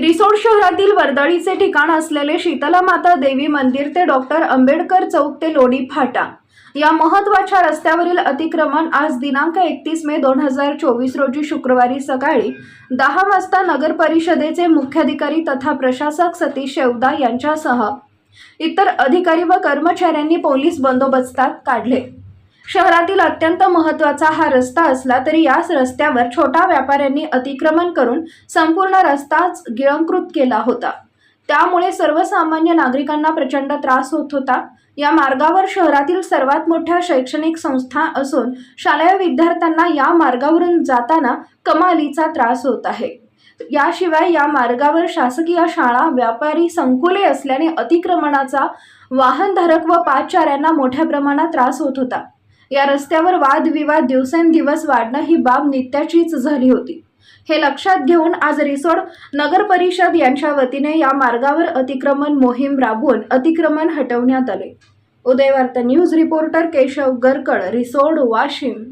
रिसोड शहरातील वर्दळीचे ठिकाण असलेले शीतला माता देवी मंदिर ते डॉक्टर आंबेडकर चौक ते लोणी फाटा. या महत्त्वाच्या रस्त्यावरील अतिक्रमण आज दिनांक एकतीस मे दोन हजार चोवीस रोजी शुक्रवारी सकाळी दहा वाजता नगर परिषदेचे मुख्याधिकारी तथा प्रशासक सतीश शेवदा यांच्यासह इतर अधिकारी व कर्मचाऱ्यांनी पोलीस बंदोबस्तात काढले. शहरातील अत्यंत महत्त्वाचा हा रस्ता असला तरी याच रस्त्यावर छोटा व्यापाऱ्यांनी अतिक्रमण करून संपूर्ण रस्ताच गिळंकृत केला होता. त्यामुळे सर्वसामान्य नागरिकांना प्रचंड त्रास होत होता. या मार्गावर शहरातील सर्वात मोठ्या शैक्षणिक संस्था असून शालेय विद्यार्थ्यांना या मार्गावरून जाताना कमालीचा त्रास होत आहे. याशिवाय या मार्गावर शासकीय शाळा व्यापारी संकुले असल्याने अतिक्रमणाचा वाहनधारक व पादचाऱ्यांना मोठ्या प्रमाणात त्रास होत होता. या रस्त्यावर वादविवाद दिवसेंदिवस वाढणं ही बाब नित्याचीच झाली होती. हे लक्षात घेऊन आज रिसोड नगर परिषद यांच्या वतीने या मार्गावर अतिक्रमण मोहीम राबवून अतिक्रमण हटवण्यात आले. Udayvarta news reporter Keshav Garkad Risod Washim.